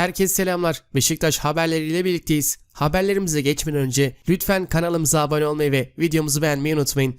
Herkese selamlar. Beşiktaş haberleriyle birlikteyiz. Haberlerimize geçmeden önce lütfen kanalımıza abone olmayı ve videomuzu beğenmeyi unutmayın.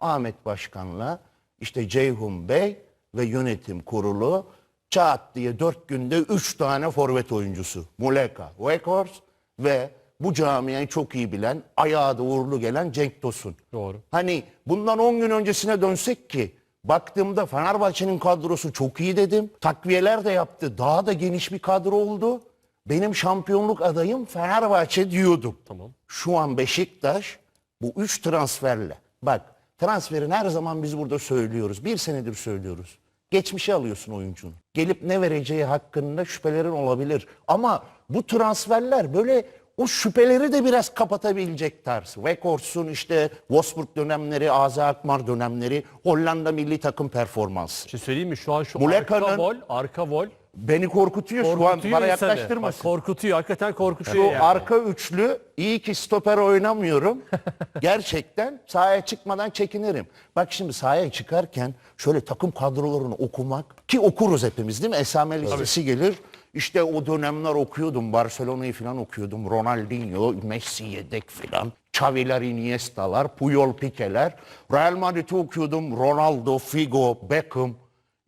Ahmet Başkan'la işte Ceyhun Bey ve yönetim kurulu çat diye dört günde üç tane forvet oyuncusu. Muleka, Weghorst ve bu camiayı çok iyi bilen, ayağı da uğurlu gelen Cenk Tosun. Doğru. Hani bundan 10 gün öncesine dönsek ki baktığımda Fenerbahçe'nin kadrosu çok iyi dedim. Takviyeler de yaptı. Daha da geniş bir kadro oldu. Benim şampiyonluk adayım Fenerbahçe diyordum. Tamam. Şu an Beşiktaş bu üç transferle. Bak transferin her zaman biz burada söylüyoruz. Bir senedir söylüyoruz. Geçmişe alıyorsun oyuncunun. Gelip ne vereceği hakkında şüphelerin olabilir. Ama bu transferler böyle o şüpheleri de biraz kapatabilecek tarz. Weghorst'un işte Wolfsburg dönemleri, Aza Akmar dönemleri, Hollanda milli takım performansı. Bir şey söyleyeyim mi? Şu an şu Muleka'nın- arka vol, arka vol Beni korkutuyor, şu an korkutuyor bana yaklaştırmasın. Bak, korkutuyor, hakikaten korkutuyor Şu yani. arka üçlü iyi ki stoper oynamıyorum. Gerçekten sahaya çıkmadan çekinirim. Bak şimdi sahaya çıkarken şöyle takım kadrolarını okumak ki okuruz hepimiz değil mi? Esame listesi gelir. İşte o dönemler okuyordum. Barcelona'yı falan okuyordum. Ronaldinho, Messi yedek falan. Xavi'ler, Iniesta'lar, Puyol, Pique'ler. Real Madrid'i okuyordum. Ronaldo, Figo, Beckham.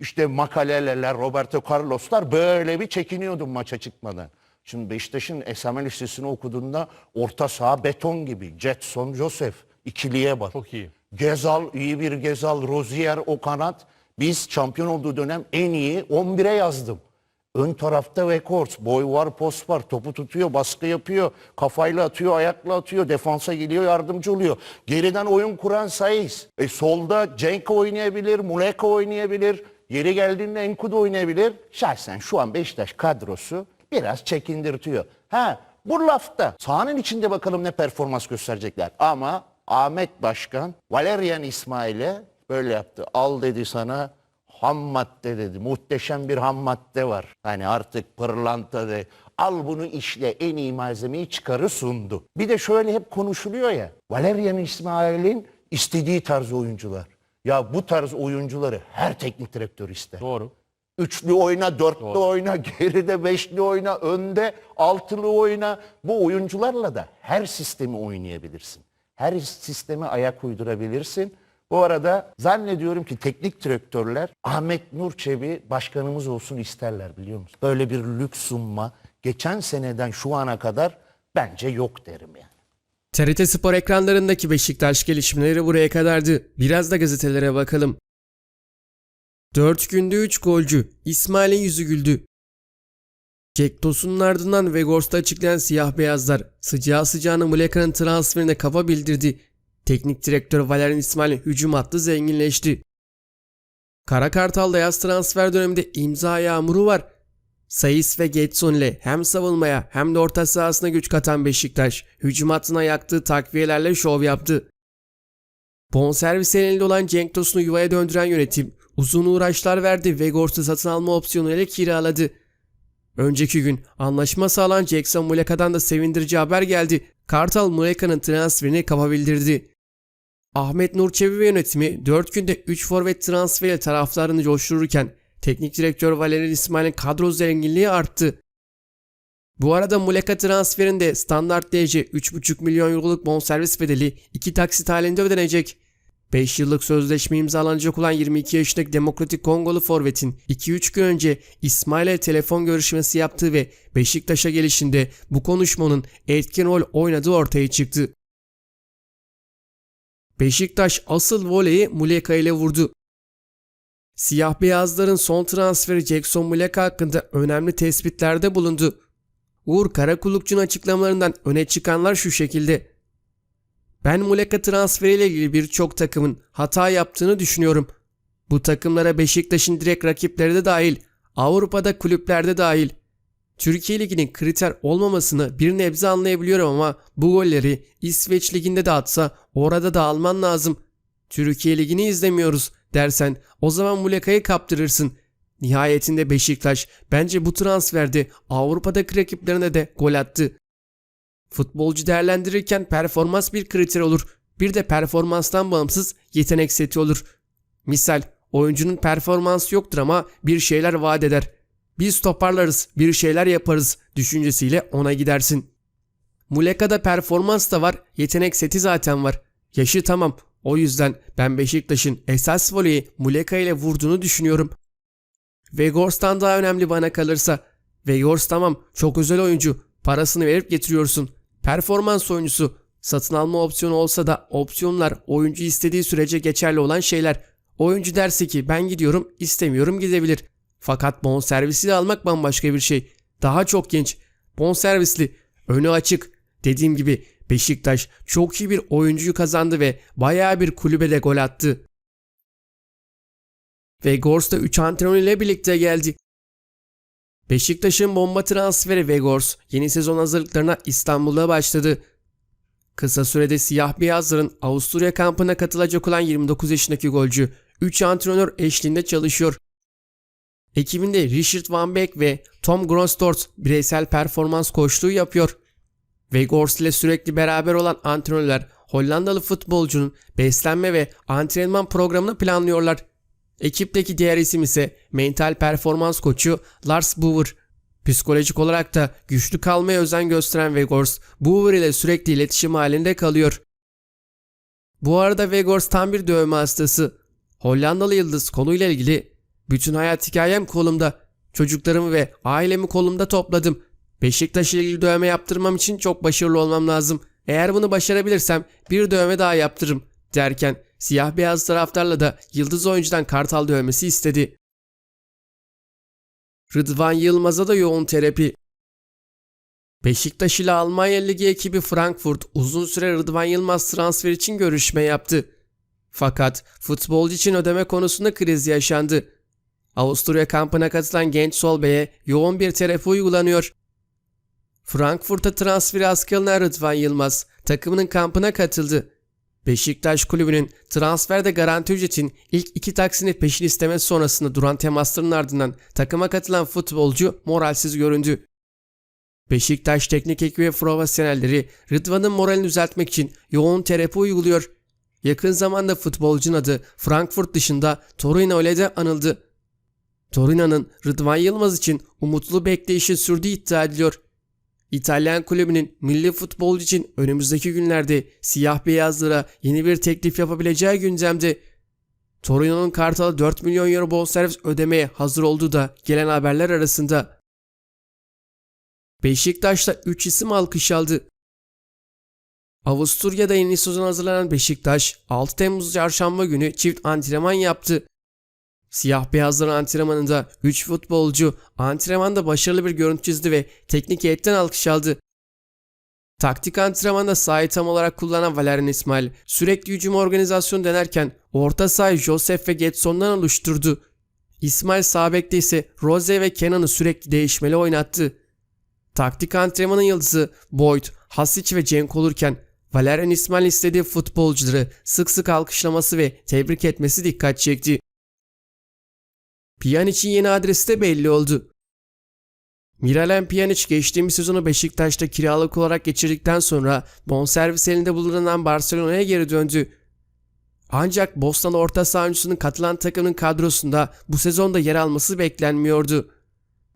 İşte Makaleleler, Roberto Carlos'lar böyle bir çekiniyordum maça çıkmadan. Şimdi Beşiktaş'ın esame listesini okuduğunda orta saha beton gibi. Jetson, Joseph ikiliye bak. Çok iyi. Gezal, iyi bir Gezal, Rozier o kanat. Biz şampiyon olduğu dönem en iyi 11'e yazdım. Ön tarafta Weghorst, boy var, post var, topu tutuyor, baskı yapıyor, kafayla atıyor, ayakla atıyor, defansa geliyor, yardımcı oluyor. Geriden oyun kuran Saiz. E solda Cenk oynayabilir, Muleka oynayabilir, yeri geldiğinde Enkudu oynayabilir. Şahsen şu an Beşiktaş kadrosu biraz çekindirtiyor. Ha bu lafta sahanın içinde bakalım ne performans gösterecekler. Ama Ahmet Başkan Valerian İsmail'e böyle yaptı. Al dedi sana ham madde dedi. Muhteşem bir ham madde var. Hani artık pırlanta de. Al bunu işle en iyi malzemeyi çıkarı sundu. Bir de şöyle hep konuşuluyor ya. Valerian İsmail'in istediği tarz oyuncular. Ya bu tarz oyuncuları her teknik direktör ister. Doğru. Üçlü oyna, dörtlü oyna, geride beşli oyna, önde altılı oyna. Bu oyuncularla da her sistemi oynayabilirsin. Her sisteme ayak uydurabilirsin. Bu arada zannediyorum ki teknik direktörler Ahmet Nur Çebi başkanımız olsun isterler biliyor musun? Böyle bir lüks sunma geçen seneden şu ana kadar bence yok derim yani. TRT Spor ekranlarındaki Beşiktaş gelişmeleri buraya kadardı. Biraz da gazetelere bakalım. 4 günde 3 golcü. İsmail'in yüzü güldü. Jack Tosun'un ardından Weghorst'ta açıklayan siyah beyazlar sıcağı sıcağına Muleka'nın transferine kafa bildirdi. Teknik direktör Valerian İsmail'in hücum hattı zenginleşti. Kara Kartal'da yaz transfer döneminde imza yağmuru var. Sayıs ve Getson ile hem savunmaya hem de orta sahasına güç katan Beşiktaş, hücum hattına yaktığı takviyelerle şov yaptı. Bonservis elinde olan Cenk Tosun'u yuvaya döndüren yönetim uzun uğraşlar verdi ve Gort'u satın alma opsiyonu ile kiraladı. Önceki gün anlaşma sağlanan Jackson Muleka'dan da sevindirici haber geldi. Kartal Muleka'nın transferini kapa bildirdi. Ahmet Nur Çebi yönetimi 4 günde 3 forvet transferiyle taraflarını coştururken teknik direktör Valerian İsmail'in kadro zenginliği arttı. Bu arada Muleka transferinde standart DC 3,5 milyon euroluk bonservis bedeli 2 taksit halinde ödenecek. 5 yıllık sözleşme imzalanacak olan 22 yaşındaki Demokratik Kongolu forvetin 2-3 gün önce İsmail'e telefon görüşmesi yaptığı ve Beşiktaş'a gelişinde bu konuşmanın etkin rol oynadığı ortaya çıktı. Beşiktaş asıl voleyi Muleka ile vurdu. Siyah beyazların son transferi Jackson Muleka hakkında önemli tespitlerde bulundu. Uğur Karakulukçu'nun açıklamalarından öne çıkanlar şu şekilde. Ben Muleka transferiyle ilgili birçok takımın hata yaptığını düşünüyorum. Bu takımlara Beşiktaş'ın direkt rakipleri de dahil, Avrupa'da kulüplerde dahil. Türkiye Ligi'nin kriter olmamasını bir nebze anlayabiliyorum ama bu golleri İsveç Ligi'nde de atsa orada da alman lazım. Türkiye Ligi'ni izlemiyoruz dersen o zaman Muleka'yı kaptırırsın. Nihayetinde Beşiktaş bence bu transferde Avrupa'daki rakiplerine de gol attı. Futbolcu değerlendirirken performans bir kriter olur. Bir de performanstan bağımsız yetenek seti olur. Misal oyuncunun performansı yoktur ama bir şeyler vaat eder. Biz toparlarız, bir şeyler yaparız düşüncesiyle ona gidersin. Muleka'da performans da var, yetenek seti zaten var. Yaşı tamam. O yüzden ben Beşiktaş'ın esas voleyi Muleka ile vurduğunu düşünüyorum. Vegors'tan daha önemli bana kalırsa. Vegors tamam çok özel oyuncu. Parasını verip getiriyorsun. Performans oyuncusu. Satın alma opsiyonu olsa da opsiyonlar oyuncu istediği sürece geçerli olan şeyler. Oyuncu derse ki ben gidiyorum istemiyorum gidebilir. Fakat bonservisli almak bambaşka bir şey. Daha çok genç. Bonservisli. Önü açık. Dediğim gibi Beşiktaş çok iyi bir oyuncuyu kazandı ve bayağı bir kulübe de gol attı. Ve Gors da 3 antrenör ile birlikte geldi. Beşiktaş'ın bomba transferi Vegors yeni sezon hazırlıklarına İstanbul'da başladı. Kısa sürede siyah beyazların Avusturya kampına katılacak olan 29 yaşındaki golcü 3 antrenör eşliğinde çalışıyor. Ekibinde Richard Van Beek ve Tom Grosdort bireysel performans koçluğu yapıyor. Vegors ile sürekli beraber olan antrenörler Hollandalı futbolcunun beslenme ve antrenman programını planlıyorlar. Ekipteki diğer isim ise mental performans koçu Lars Boer. Psikolojik olarak da güçlü kalmaya özen gösteren Vegors, Boer ile sürekli iletişim halinde kalıyor. Bu arada Vegors tam bir dövme hastası. Hollandalı yıldız konuyla ilgili bütün hayat hikayem kolumda. Çocuklarımı ve ailemi kolumda topladım. Beşiktaş ile ilgili dövme yaptırmam için çok başarılı olmam lazım. Eğer bunu başarabilirsem bir dövme daha yaptırırım derken siyah beyaz taraftarla da yıldız oyuncudan kartal dövmesi istedi. Rıdvan Yılmaz'a da yoğun terapi. Beşiktaş ile Almanya Ligi ekibi Frankfurt uzun süre Rıdvan Yılmaz transfer için görüşme yaptı. Fakat futbolcu için ödeme konusunda kriz yaşandı. Avusturya kampına katılan genç sol beye yoğun bir terapi uygulanıyor. Frankfurt'a transferi alınan Rıdvan Yılmaz takımının kampına katıldı. Beşiktaş kulübünün transferde garanti ücretin ilk iki taksini peşin istemesi sonrasında duran temasların ardından takıma katılan futbolcu moralsiz göründü. Beşiktaş teknik ekibi ve profesyonelleri Rıdvan'ın moralini düzeltmek için yoğun terapi uyguluyor. Yakın zamanda futbolcunun adı Frankfurt dışında Torino ile de anıldı. Torino'nun Rıdvan Yılmaz için umutlu bekleyişin sürdüğü iddia ediliyor. İtalyan kulübünün milli futbolcu için önümüzdeki günlerde siyah beyazlara yeni bir teklif yapabileceği gündemde. Torino'nun Kartal'a 4 milyon euro bonservis ödemeye hazır olduğu da gelen haberler arasında. Beşiktaş'ta 3 isim alkış aldı. Avusturya'da yeni sezon hazırlanan Beşiktaş 6 Temmuz çarşamba günü çift antrenman yaptı. Siyah beyazların antrenmanında 3 futbolcu antrenmanda başarılı bir görüntü çizdi ve teknik heyetten alkış aldı. Taktik antrenmanda sahayı tam olarak kullanan Valerian İsmail sürekli hücum organizasyonu denerken orta sahayı Josef ve Getson'dan oluşturdu. İsmail sağ bekte ise Rose ve Kenan'ı sürekli değişmeli oynattı. Taktik antrenmanın yıldızı Boyd, Hasic ve Cenk olurken Valerian İsmail istediği futbolcuları sık sık alkışlaması ve tebrik etmesi dikkat çekti. Pjanic'in yeni adresi de belli oldu. Miralem Pjanic geçtiğimiz sezonu Beşiktaş'ta kiralık olarak geçirdikten sonra bonservis elinde bulunan Barcelona'ya geri döndü. Ancak Bosnalı orta saha oyuncusunun katılan takımın kadrosunda bu sezonda yer alması beklenmiyordu.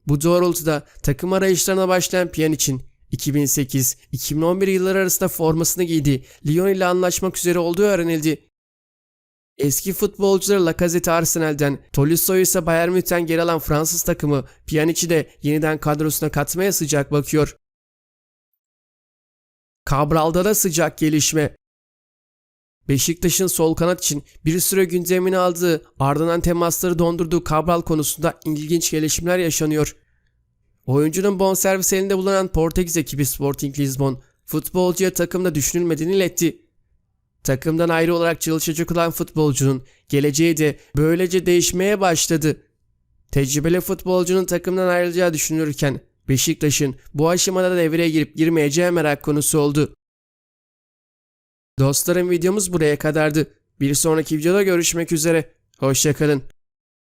Bu doğrultuda takım arayışlarına başlayan Pjanic'in 2008-2011 yılları arasında formasını giydiği Lyon ile anlaşmak üzere olduğu öğrenildi. Eski futbolcuları Lacazette Arsenal'den, Tolisso ise Bayern Münih'ten geri alan Fransız takımı Pjanic'i de yeniden kadrosuna katmaya sıcak bakıyor. Cabral'da da sıcak gelişme. Beşiktaş'ın sol kanat için bir süre gündemini aldığı ardından temasları dondurduğu Cabral konusunda ilginç gelişmeler yaşanıyor. Oyuncunun bonservis elinde bulunan Portekiz ekibi Sporting Lisbon futbolcuya takımda düşünülmediğini iletti. Takımdan ayrı olarak çalışacak olan futbolcunun geleceği de böylece değişmeye başladı. Tecrübeli futbolcunun takımdan ayrılacağı düşünülürken Beşiktaş'ın bu aşamada da devreye girip girmeyeceği merak konusu oldu. Dostlarım videomuz buraya kadardı. Bir sonraki videoda görüşmek üzere. Hoşçakalın.